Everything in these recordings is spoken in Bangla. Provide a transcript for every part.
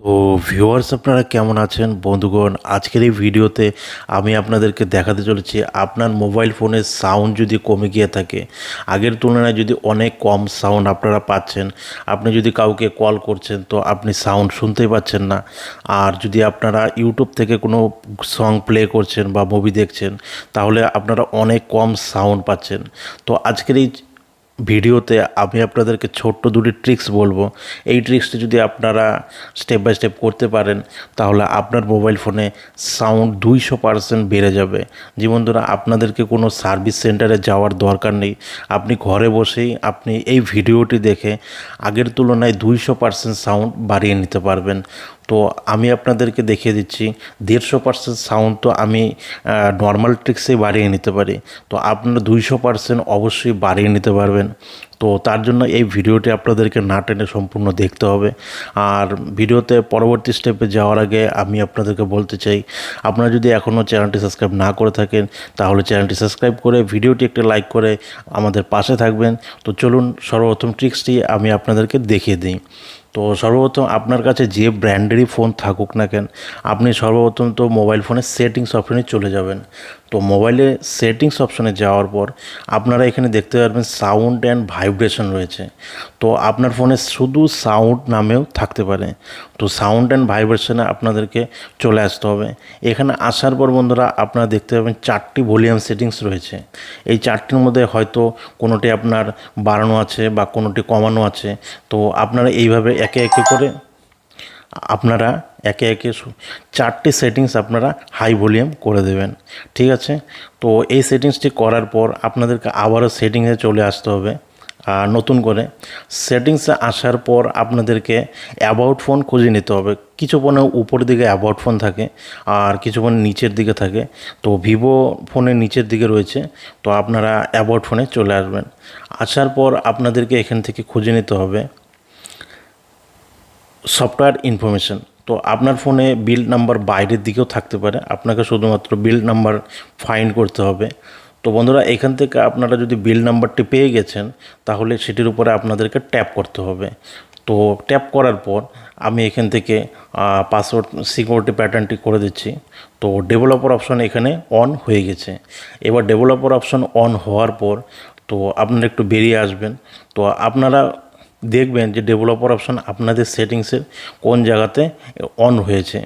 তো ভিউয়ার্স আপনারা কেমন আছেন? বন্ধুগণ, আজকের এই ভিডিওতে আমি আপনাদেরকে দেখাতে চলেছি আপনার মোবাইল ফোনের সাউন্ড যদি কমে গিয়ে থাকে, আগের তুলনায় যদি অনেক কম সাউন্ড আপনারা পাচ্ছেন, আপনি যদি কাউকে কল করছেন তো আপনি সাউন্ড শুনতেই পাচ্ছেন না। আর যদি আপনারা ইউটিউব থেকে কোনো সং প্লে করছেন বা মুভি দেখছেন, তাহলে আপনারা অনেক কম সাউন্ড পাচ্ছেন। তো আজকের এই ভিডিওতে আমি আপনাদেরকে ছোট্ট দুটি ট্রিক্স বলব। এই ট্রিক্সটি যদি আপনারা স্টেপ বাই স্টেপ করতে পারেন, তাহলে আপনার মোবাইল ফোনে সাউন্ড দুইশো পার্সেন্ট বেড়ে যাবে। যেমন ধরুন আপনাদেরকে কোনো সার্ভিস সেন্টারে যাওয়ার দরকার নেই। আপনি ঘরে বসেই আপনি এই ভিডিওটি দেখে আগের তুলনায় দুইশো পার্সেন্ট সাউন্ড বাড়িয়ে নিতে পারবেন। তো আমি আপনাদেরকে দেখিয়ে দিচ্ছি, দেড়শো পার্সেন্ট সাউন্ড তো আমি নর্মাল ট্রিক্সেই বাড়িয়ে নিতে পারি। তো আপনারা দুইশো পার্সেন্ট অবশ্যই বাড়িয়ে নিতে পারবেন। তো তার জন্য এই ভিডিওটি আপনাদেরকে না টেনে সম্পূর্ণ দেখতে হবে। আর ভিডিওতে পরবর্তী স্টেপে যাওয়ার আগে আমি আপনাদেরকে বলতে চাই, আপনারা যদি এখনও চ্যানেলটি সাবস্ক্রাইব না করে থাকেন, তাহলে চ্যানেলটি সাবস্ক্রাইব করে ভিডিওটি একটি লাইক করে আমাদের পাশে থাকবেন। তো চলুন সর্বপ্রথম ট্রিক্সটি আমি আপনাদেরকে দেখিয়ে দিই। তো সর্বপ্রথম আপনার কাছে যে ব্র্যান্ডেরই ফোন থাকুক না কেন, আপনি সর্বপ্রথম তো মোবাইল ফোনের সেটিংস অপশনে চলে যাবেন। তো মোবাইলে সেটিংস অপশনে যাওয়ার পর আপনারা এখানে দেখতে পারবেন সাউন্ড অ্যান্ড ভাইব্রেশন রয়েছে। তো আপনার ফোনে শুধু সাউন্ড নামেও থাকতে পারে। তো সাউন্ড অ্যান্ড ভাইব্রেশনে আপনাদেরকে চলে আসতে হবে। এখানে আসার পর বন্ধুরা আপনারা দেখতে পাবেন চারটি ভলিউম সেটিংস রয়েছে। এই চারটির মধ্যে হয়তো কোনোটি আপনার বাড়ানো আছে বা কোনোটি কমানো আছে। তো আপনারা এইভাবে একে একে করে আপনারা একে একে চারটি সেটিংস আপনারা হাই ভলিউম করে দেবেন, ঠিক আছে? তো এই সেটিংসটি করার পর আপনাদেরকে আবারও সেটিংসে চলে আসতে হবে। আর নতুন করে সেটিংসে আসার পর আপনাদেরকে অ্যাবাউট ফোন খুঁজে নিতে হবে। কিছু ফোনে উপরের দিকে অ্যাবাউট ফোন থাকে, আর কিছু ফোন নিচের দিকে থাকে। তো ভিভো ফোনের নিচের দিকে রয়েছে, তো আপনারা অ্যাবাউট ফোনে চলে আসবেন। আসার পর আপনাদেরকে এখান থেকে খুঁজে নিতে হবে। Software information. তো আপনার ফোনে বিল্ড নাম্বার বাইরের দিকেও থাকতে পারে। আপনাকে শুধুমাত্র বিল্ড নাম্বার ফাইন্ড করতে হবে। তো বন্ধুরা, এখান থেকে আপনারা যদি বিল নাম্বারটি পেয়ে গেছেন, তাহলে সেটির উপরে আপনাদেরকে ট্যাপ করতে হবে। তো ট্যাপ করার পর আমি এখান থেকে পাসওয়ার্ড সিকিউরিটি প্যাটার্নটি করে দিচ্ছি। তো ডেভেলপার অপশন এখানে অন হয়ে গেছে। এবার ডেভেলপার অপশন অন হওয়ার পর, তো আপনারা একটু বেরিয়ে আসবেন। তো আপনারা দেখবেন যে ডেভেলপার অপশান আপনাদের সেটিংসের কোন জায়গাতে অন হয়েছে।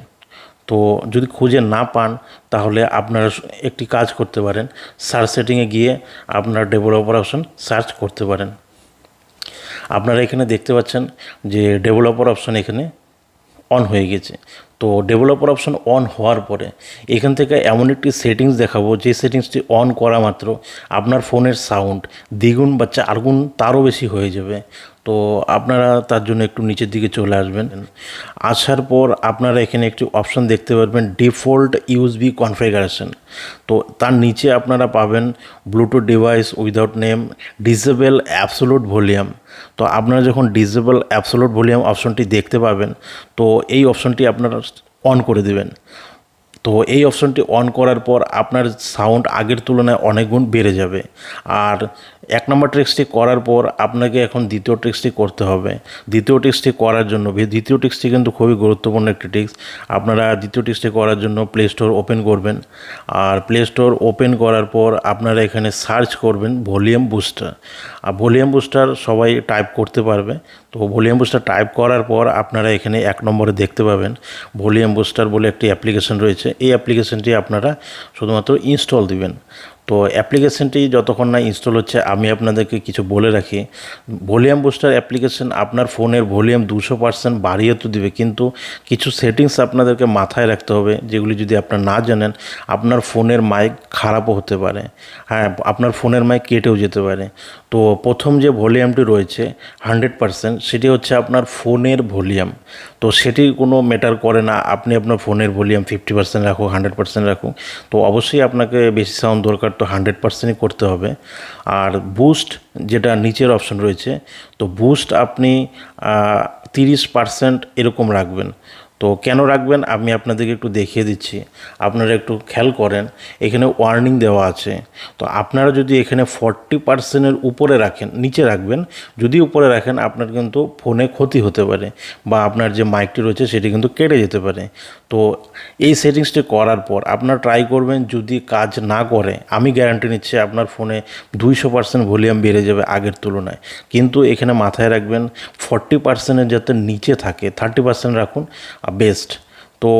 তো যদি খুঁজে না পান, তাহলে আপনারা একটি কাজ করতে পারেন। সার্চ সেটিংয়ে গিয়ে আপনারা ডেভেলপার অপশান সার্চ করতে পারেন। আপনারা এখানে দেখতে পাচ্ছেন যে ডেভেলপার অপশান এখানে অন হয়ে গেছে। তো ডেভেলপার অপশন অন হওয়ার পরে এখান থেকে এমন একটি সেটিংস দেখাবো, যে সেটিংসটি অন করা মাত্র আপনার ফোনের সাউন্ড দ্বিগুণ বা চারগুণ তারও বেশি হয়ে যাবে। তো আপনারা তার জন্য একটু নিচের দিকে চলে আসবেন। আসার পর আপনারা এখানে একটি অপশন দেখতে পারবেন ডিফল্ট ইউএসবি কনফিগারেশন তো তার নিচে আপনারা পাবেন bluetooth device without name disable absolute volume তো আপনারা যখন ডিসেবল অ্যাবসোলুট ভলিউম অপশনটি দেখতে পাবেন, তো এই অপশনটি আপনারা অন করে দেবেন। তো এই অপশনটি অন করার পর আপনার সাউন্ড আগের তুলনায় অনেক গুণ বেড়ে যাবে। আর এক নম্বর ট্রিক্সটি করার পর আপনাকে এখন দ্বিতীয় ট্রিক্সটি করতে হবে। দ্বিতীয় ট্রিক্সটি করার জন্য, দ্বিতীয় ট্রিক্সটি কিন্তু খুবই গুরুত্বপূর্ণ একটি ট্রিক্স আপনারা দ্বিতীয় ট্রিক্সটি করার জন্য প্লে স্টোর ওপেন করবেন। আর প্লে স্টোর ওপেন করার পর আপনারা এখানে সার্চ করবেন ভলিউম বুস্টার আর ভলিউম বুস্টার সবাই টাইপ করতে পারবে। তো ভলিউম বুস্টার টাইপ করার পর আপনারা এখানে এক নম্বরে দেখতে পাবেন ভলিউম বুস্টার বলে একটি অ্যাপ্লিকেশন রয়েছে। এই অ্যাপ্লিকেশনটি আপনারা শুধুমাত্র ইনস্টল দিবেন। তো অ্যাপ্লিকেশনটি যতক্ষণ না ইনস্টল হচ্ছে, আমি আপনাদেরকে কিছু বলে রাখি। ভলিউম বুস্টার অ্যাপ্লিকেশন আপনার ফোনের ভলিউম দুশো পার্সেন্ট বাড়িয়ে তো দিবে, কিন্তু কিছু সেটিংস আপনাদেরকে মাথায় রাখতে হবে, যেগুলি যদি আপনার না জানেন, আপনার ফোনের মাইক খারাপও হতে পারে। হ্যাঁ আপনার ফোনের মাইক কেটেও যেতে পারে। তো প্রথম যে ভলিউমটি রয়েছে, হান্ড্রেড পার্সেন্ট, সেটি হচ্ছে আপনার ফোনের ভলিউম। তো সেটি কোনো ম্যাটার করে না, আপনি আপনার ফোনের ভলিউম ফিফটি পার্সেন্ট রাখুন হান্ড্রেড পার্সেন্ট রাখুন তো অবশ্যই আপনাকে বেশি সাউন্ড দরকার, তো হান্ড্রেড পার্সেন্টই করতে হবে। আর বুস্ট যেটা নিচের অপশন রয়েছে, তো বুস্ট আপনি তিরিশ পার্সেন্ট এরকম রাখবেন। তো কেন রাখবেন? আমি আপনাদেরকে একটু দেখিয়ে দিচ্ছি। আপনারা একটু খেয়াল করেন, এখানে ওয়ার্নিং দেওয়া আছে। তো আপনারা যদি এখানে ফর্টি পার্সেন্টের উপরে রাখেন, নিচে রাখবেন, যদি উপরে রাখেন, আপনার কিন্তু ফোনে ক্ষতি হতে পারে বা আপনার যে মাইকটি রয়েছে, সেটি কিন্তু কেটে যেতে পারে। তো এই সেটিংসটি করার পর আপনারা ট্রাই করবেন, যদি কাজ না করে, আমি গ্যারান্টি নিচ্ছি আপনার ফোনে দুইশো পার্সেন্ট ভলিউম বেড়ে যাবে আগের তুলনায়। কিন্তু এখানে মাথায় রাখবেন ফর্টি পার্সেন্টের যাতে নিচে থাকে থার্টি পার্সেন্ট রাখুন বেস্ট তো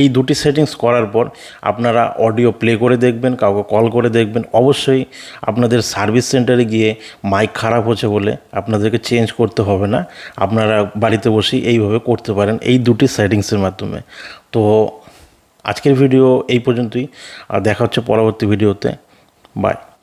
এই দুটি সেটিংস করার পর আপনারা অডিও প্লে করে দেখবেন, কাউকে কল করে দেখবেন। অবশ্যই আপনাদের সার্ভিস সেন্টারে গিয়ে মাইক খারাপ হচ্ছে বলে আপনাদেরকে চেঞ্জ করতে হবে না। আপনারা বাড়িতে বসেই এইভাবে করতে পারেন এই দুটি সেটিংসের মাধ্যমে। তো আজকের ভিডিও এই পর্যন্তই। আর দেখা হচ্ছে পরবর্তী ভিডিওতে বাই